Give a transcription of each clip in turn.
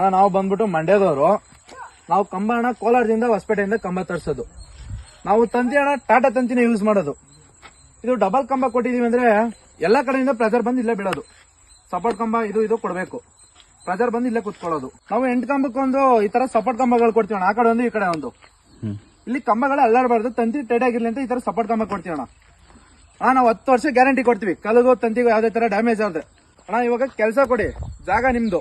ಅಣ್ಣ ನಾವು ಬಂದ್ಬಿಟ್ಟು ಮಂಡ್ಯದವರು. ನಾವು ಕಂಬ ಅಣ್ಣ ಕೋಲಾರದಿಂದ ಹೊಸಪೇಟೆಯಿಂದ ಕಂಬ ತರಿಸೋದು. ನಾವು ತಂತಿ ಅಣ್ಣ ಟಾಟಾ ತಂತಿನ ಯೂಸ್ ಮಾಡೋದು. ಇದು ಡಬಲ್ ಕಂಬ ಕೊಟ್ಟಿದೀವಿ ಅಂದ್ರೆ ಎಲ್ಲ ಕಡೆಯಿಂದ ಪ್ರೆಜರ್ ಬಂದು ಇಲ್ಲೇ ಬಿಡೋದು ಸಪೋರ್ಟ್ ಕಂಬ ಇದು ಇದು ಕೊಡಬೇಕು. ಪ್ರೆಜರ್ ಬಂದು ಇಲ್ಲೇ ಕುತ್ಕೊಳ್ಳೋದು. ನಾವು ಎಂಟು ಕಂಬಕ್ಕೊಂದು ಈ ತರ ಸಪೋರ್ಟ್ ಕಂಬಗಳು ಕೊಡ್ತೀವಿ ಅಣ್ಣ. ಆ ಕಡೆ ಒಂದು ಈ ಕಡೆ ಒಂದು. ಇಲ್ಲಿ ಕಂಬಗಳು ಅಲ್ಲಾಡಬಾರ್ದು. ತಂತಿ ಟೈಟ್ ಆಗಿರ್ಲಿ ಅಂತ ಈ ತರ ಸಪೋರ್ಟ್ ಕಂಬ ಕೊಡ್ತೀವಿ ಅಣ್ಣ. ಅಣ್ಣ ನಾವು ಹತ್ತು ವರ್ಷ ಗ್ಯಾರಂಟಿ ಕೊಡ್ತೀವಿ. ಕಲಗೋ ತಂತಿಗೂ ಯಾವುದೇ ತರ ಡ್ಯಾಮೇಜ್ ಆದ್ರೆ. ಅಣ್ಣ ಇವಾಗ ಕೆಲಸ ಕೊಡಿ. ಜಾಗ ನಿಮ್ದು.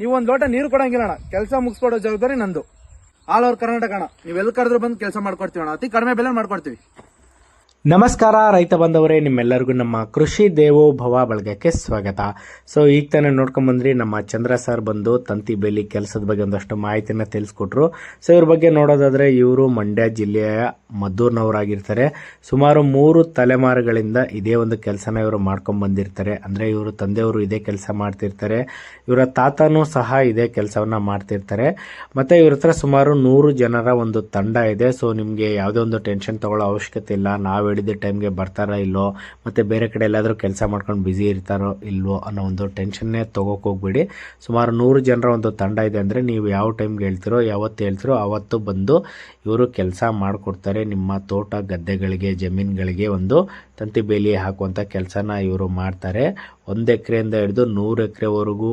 ನೀವು ಒಂದ್ ಲೋಟ ನೀರು ಕೊಡಂಗಿಲ್ಲ ಅಣ್ಣ. ಕೆಲಸ ಮುಗಿಸ್ಕೊಡೋ ಜವಾಬ್ದಾರಿ ನಂದು. ಆಲ್ ಓವರ್ ಕರ್ನಾಟಕ ಅಣ್ಣ. ನೀವು ಎಲ್ಲಿ ಕರೆದ್ರು ಬಂದು ಕೆಲಸ ಮಾಡ್ಕೊಡ್ತೀವಿ ಅಣ್ಣ. ಅತಿ ಕಡಿಮೆ ಬೆಲೆ ಮಾಡ್ಕೊಡ್ತೀವಿ. ನಮಸ್ಕಾರ, ರೈತ ಬಂದವರೇ ನಿಮ್ಮೆಲ್ಲರಿಗೂ ನಮ್ಮ ಕೃಷಿ ದೇವೋ ಭವ ಬಳಗಕ್ಕೆ ಸ್ವಾಗತ. ಸೊ ಈಗ ತಾನೇ ನೋಡ್ಕೊಂಡ್ ಬಂದ್ರಿ, ನಮ್ಮ ಚಂದ್ರ ಸರ್ ಬಂದು ತಂತಿ ಬೇಲಿ ಕೆಲಸದ ಬಗ್ಗೆ ಒಂದಷ್ಟು ಮಾಹಿತಿನ ತಿಳಿಸ್ಕೊಟ್ರು. ಸೊ ಇವ್ರ ಬಗ್ಗೆ ನೋಡೋದಾದ್ರೆ, ಇವರು ಮಂಡ್ಯ ಜಿಲ್ಲೆಯ ಮದ್ದೂರ್ನವರಾಗಿರ್ತಾರೆ. ಸುಮಾರು ಮೂರು ತಲೆಮಾರುಗಳಿಂದ ಇದೇ ಒಂದು ಕೆಲಸನ ಇವರು ಮಾಡ್ಕೊಂಡ್ ಬಂದಿರ್ತಾರೆ. ಅಂದ್ರೆ, ಇವರು ತಂದೆಯವರು ಇದೇ ಕೆಲಸ ಮಾಡ್ತಿರ್ತಾರೆ. ಇವರ ತಾತನೂ ಸಹ ಇದೇ ಕೆಲಸವನ್ನ ಮಾಡ್ತಿರ್ತಾರೆ. ಮತ್ತೆ ಇವ್ರ ಹತ್ರ ಸುಮಾರು ನೂರು ಜನರ ಒಂದು ತಂಡ ಇದೆ. ಸೊ ನಿಮಗೆ ಯಾವುದೇ ಒಂದು ಟೆನ್ಷನ್ ತಗೊಳ್ಳೋ ಅವಶ್ಯಕತೆ ಇಲ್ಲ. ನಾವು ಹೇಳಿದ ಟೈಮ್ಗೆ ಬರ್ತಾರಾ ಇಲ್ಲೋ, ಮತ್ತು ಬೇರೆ ಕಡೆ ಎಲ್ಲಾದರೂ ಕೆಲಸ ಮಾಡ್ಕೊಂಡು ಬ್ಯುಸಿ ಇರ್ತಾರೋ ಇಲ್ವೋ ಅನ್ನೋ ಒಂದು ಟೆನ್ಷನ್ನೇ ಹೋಗ್ಬೇಡಿ. ಸುಮಾರು ನೂರು ಜನರ ಒಂದು ತಂಡ ಇದೆ ಅಂದರೆ ನೀವು ಯಾವ ಟೈಮ್ಗೆ ಹೇಳ್ತಿರೋ, ಯಾವತ್ತು ಹೇಳ್ತಿರೋ ಅವತ್ತು ಬಂದು ಇವರು ಕೆಲಸ ಮಾಡಿಕೊಡ್ತಾರೆ. ನಿಮ್ಮ ತೋಟ ಗದ್ದೆಗಳಿಗೆ, ಜಮೀನುಗಳಿಗೆ ಒಂದು ತಂತಿ ಬೇಲಿ ಹಾಕುವಂಥ ಕೆಲಸನ ಇವರು ಮಾಡ್ತಾರೆ. ಒಂದು ಎಕರೆಯಿಂದ ಹಿಡಿದು ನೂರು ಎಕರೆವರೆಗೂ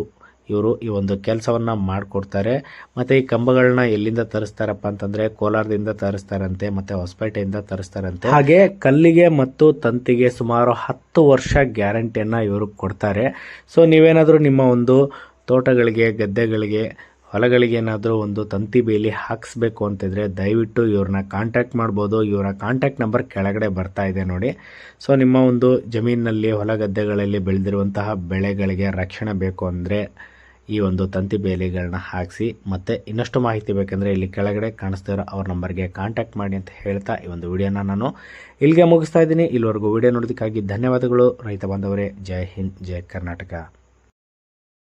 ಇವರು ಈ ಒಂದು ಕೆಲಸವನ್ನ ಮಾಡಿಕೊಡ್ತಾರೆ. ಮತ್ತೆ ಈ ಕಂಬಗಳನ್ನ ಎಲ್ಲಿಂದ ತರಿಸ್ತಾರಪ್ಪ ಅಂತಂದ್ರೆ ಕೋಲಾರದಿಂದ ತರಿಸ್ತಾರಂತೆ, ಮತ್ತೆ ಹೊಸಪೇಟೆಯಿಂದ ತರಿಸ್ತಾರಂತೆ. ಹಾಗೆ ಕಲ್ಲಿಗೆ ಮತ್ತು ತಂತಿಗೆ ಸುಮಾರು ಹತ್ತು ವರ್ಷ ಗ್ಯಾರಂಟಿಯನ್ನ ಇವರು ಕೊಡ್ತಾರೆ. ಸೊ ನೀವೇನಾದರೂ ನಿಮ್ಮ ಒಂದು ತೋಟಗಳಿಗೆ, ಗದ್ದೆಗಳಿಗೆ, ಹೊಲಗಳಿಗೆ ಏನಾದರೂ ಒಂದು ತಂತಿ ಬೇಲಿ ಹಾಕಿಸ್ಬೇಕು ಅಂತಿದ್ರೆ ದಯವಿಟ್ಟು ಇವ್ರನ್ನ ಕಾಂಟ್ಯಾಕ್ಟ್ ಮಾಡ್ಬೋದು. ಇವರ ಕಾಂಟ್ಯಾಕ್ಟ್ ನಂಬರ್ ಕೆಳಗಡೆ ಬರ್ತಾ ಇದೆ ನೋಡಿ. ಸೊ ನಿಮ್ಮ ಒಂದು ಜಮೀನಿನಲ್ಲಿ, ಹೊಲ ಗದ್ದೆಗಳಲ್ಲಿ ಬೆಳೆದಿರುವಂತಹ ಬೆಳೆಗಳಿಗೆ ರಕ್ಷಣೆ ಬೇಕು ಅಂದರೆ ಈ ಒಂದು ತಂತಿ ಬೇಲಿಗಳನ್ನ ಹಾಕಿಸಿ ಮತ್ತು ಇನ್ನಷ್ಟು ಮಾಹಿತಿ ಬೇಕಂದರೆ ಇಲ್ಲಿ ಕೆಳಗಡೆ ಕಾಣಿಸ್ತಾ ಇರೋ ಅವ್ರ ನಂಬರ್ಗೆ ಕಾಂಟ್ಯಾಕ್ಟ್ ಮಾಡಿ ಅಂತ ಹೇಳ್ತಾ ಈ ಒಂದು ವಿಡಿಯೋನ ನಾನು ಇಲ್ಲಿಗೆ ಮುಗಿಸ್ತಾ ಇದ್ದೀನಿ. ಇಲ್ಲಿವರೆಗೂ ವಿಡಿಯೋ ನೋಡೋದಕ್ಕಾಗಿ ಧನ್ಯವಾದಗಳು. ರೈತ ಬಾಂಧವರೇ, ಜೈ ಹಿಂದ್, ಜೈ ಕರ್ನಾಟಕ.